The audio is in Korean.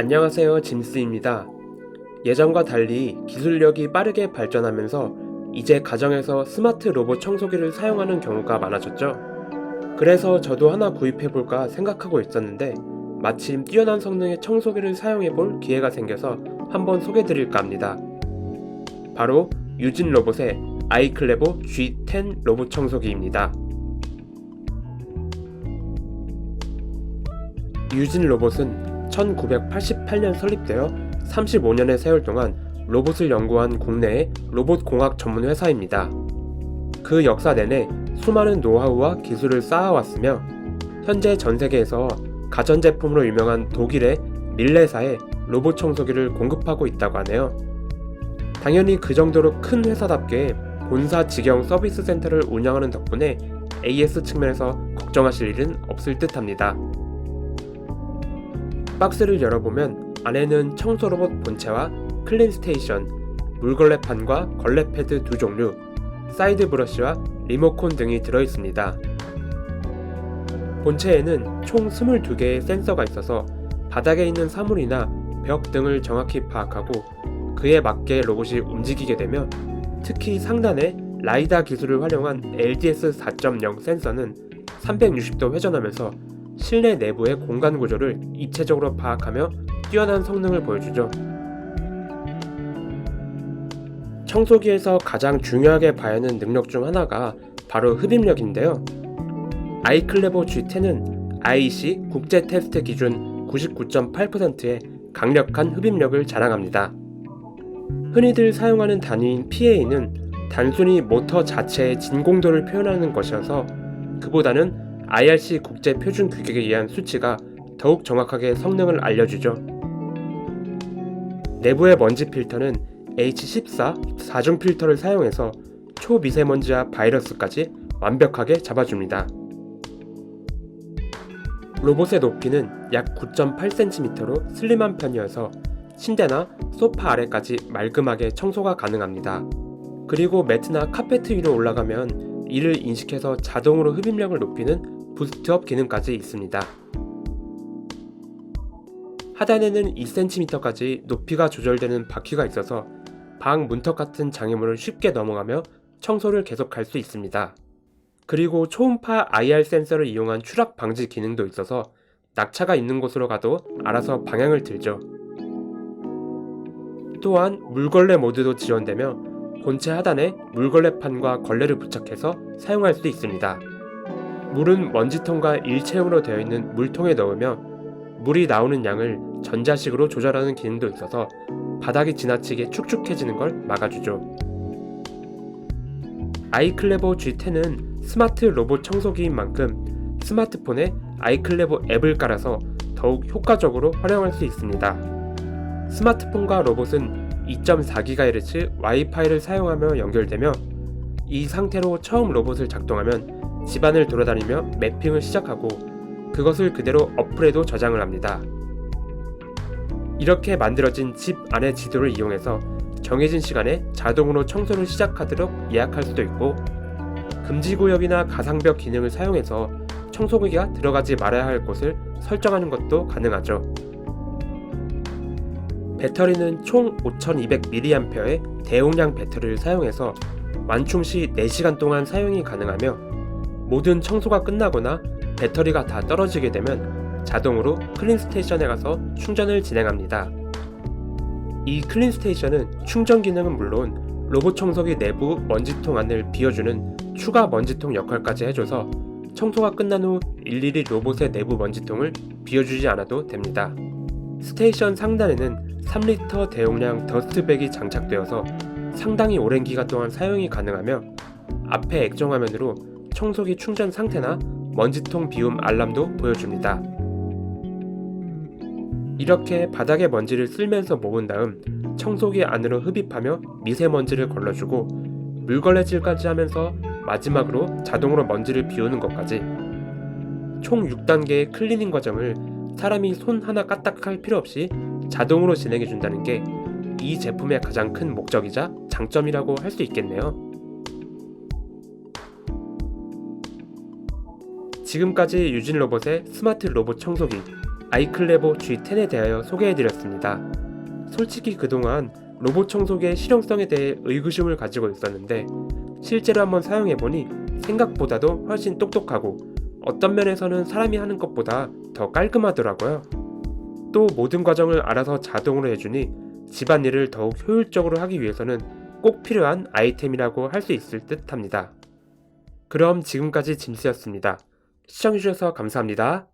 안녕하세요 짐스입니다. 예전과 달리 기술력이 빠르게 발전하면서 이제 가정에서 스마트 로봇 청소기를 사용하는 경우가 많아졌죠. 그래서 저도 하나 구입해볼까 생각하고 있었는데 마침 뛰어난 성능의 청소기를 사용해볼 기회가 생겨서 한번 소개드릴까 합니다. 바로 유진 로봇의 아이클레보 G10 로봇 청소기입니다. 유진 로봇은 1988년 설립되어 35년의 세월 동안 로봇을 연구한 국내의 로봇 공학 전문 회사입니다. 그 역사 내내 수많은 노하우와 기술을 쌓아왔으며 현재 전 세계에서 가전제품으로 유명한 독일의 밀레사에 로봇 청소기를 공급하고 있다고 하네요. 당연히 그 정도로 큰 회사답게 본사 직영 서비스 센터를 운영하는 덕분에 AS 측면에서 걱정하실 일은 없을 듯 합니다. 박스를 열어보면 안에는 청소 로봇 본체와 클린 스테이션, 물걸레판과 걸레 패드 두 종류, 사이드 브러쉬와 리모콘 등이 들어있습니다. 본체에는 총 22개의 센서가 있어서 바닥에 있는 사물이나 벽 등을 정확히 파악하고 그에 맞게 로봇이 움직이게 되며 특히 상단의 라이다 기술을 활용한 LDS 4.0 센서는 360도 회전하면서 실내 내부의 공간 구조를 입체적으로 파악하며 뛰어난 성능을 보여주죠. 청소기에서 가장 중요하게 봐야 하는 능력 중 하나가 바로 흡입력인데요. 아이클레버 G10은 IEC 국제 테스트 기준 99.8%의 강력한 흡입력을 자랑합니다. 흔히들 사용하는 단위인 PA는 단순히 모터 자체의 진공도를 표현하는 것이어서 그보다는 IRC 국제 표준 규격에 의한 수치가 더욱 정확하게 성능을 알려주죠. 내부의 먼지 필터는 H14 4중 필터를 사용해서 초미세먼지와 바이러스까지 완벽하게 잡아줍니다. 로봇의 높이는 약 9.8cm로 슬림한 편이어서 침대나 소파 아래까지 말끔하게 청소가 가능합니다. 그리고 매트나 카페트 위로 올라가면 이를 인식해서 자동으로 흡입력을 높이는 부스트업 기능까지 있습니다. 하단에는 2cm까지 높이가 조절되는 바퀴가 있어서 방 문턱 같은 장애물을 쉽게 넘어가며 청소를 계속할 수 있습니다. 그리고 초음파 IR 센서를 이용한 추락 방지 기능도 있어서 낙차가 있는 곳으로 가도 알아서 방향을 들죠. 또한 물걸레 모드도 지원되며 본체 하단에 물걸레판과 걸레를 부착해서 사용할 수 있습니다. 물은 먼지통과 일체형으로 되어 있는 물통에 넣으며 물이 나오는 양을 전자식으로 조절하는 기능도 있어서 바닥이 지나치게 축축해지는 걸 막아주죠. 아이클레버 G10은 스마트 로봇 청소기인 만큼 스마트폰에 아이클레버 앱을 깔아서 더욱 효과적으로 활용할 수 있습니다. 스마트폰과 로봇은 2.4GHz 와이파이를 사용하며 연결되며 이 상태로 처음 로봇을 작동하면 집안을 돌아다니며 매핑을 시작하고 그것을 그대로 어플에도 저장을 합니다. 이렇게 만들어진 집 안의 지도를 이용해서 정해진 시간에 자동으로 청소를 시작하도록 예약할 수도 있고 금지구역이나 가상벽 기능을 사용해서 청소기가 들어가지 말아야 할 곳을 설정하는 것도 가능하죠. 배터리는 총 5200mAh의 대용량 배터리를 사용해서 완충 시 4시간 동안 사용이 가능하며 모든 청소가 끝나거나 배터리가 다 떨어지게 되면 자동으로 클린 스테이션에 가서 충전을 진행합니다. 이 클린 스테이션은 충전 기능은 물론 로봇 청소기 내부 먼지통 안을 비워주는 추가 먼지통 역할까지 해줘서 청소가 끝난 후 일일이 로봇의 내부 먼지통을 비워주지 않아도 됩니다. 스테이션 상단에는 3리터 대용량 더스트백이 장착되어서 상당히 오랜 기간 동안 사용이 가능하며 앞에 액정 화면으로 청소기 충전 상태나 먼지통 비움 알람도 보여줍니다. 이렇게 바닥에 먼지를 쓸면서 모은 다음 청소기 안으로 흡입하며 미세먼지를 걸러주고 물걸레질까지 하면서 마지막으로 자동으로 먼지를 비우는 것까지 총 6단계의 클리닝 과정을 사람이 손 하나 까딱할 필요 없이 자동으로 진행해 준다는 게 이 제품의 가장 큰 목적이자 장점이라고 할 수 있겠네요. 지금까지 유진 로봇의 스마트 로봇 청소기 아이클레보 G10에 대하여 소개해드렸습니다. 솔직히 그동안 로봇 청소기의 실용성에 대해 의구심을 가지고 있었는데 실제로 한번 사용해보니 생각보다도 훨씬 똑똑하고 어떤 면에서는 사람이 하는 것보다 더 깔끔하더라고요. 또 모든 과정을 알아서 자동으로 해주니 집안일을 더욱 효율적으로 하기 위해서는 꼭 필요한 아이템이라고 할 수 있을 듯 합니다. 그럼 지금까지 짐스였습니다. 시청해주셔서 감사합니다.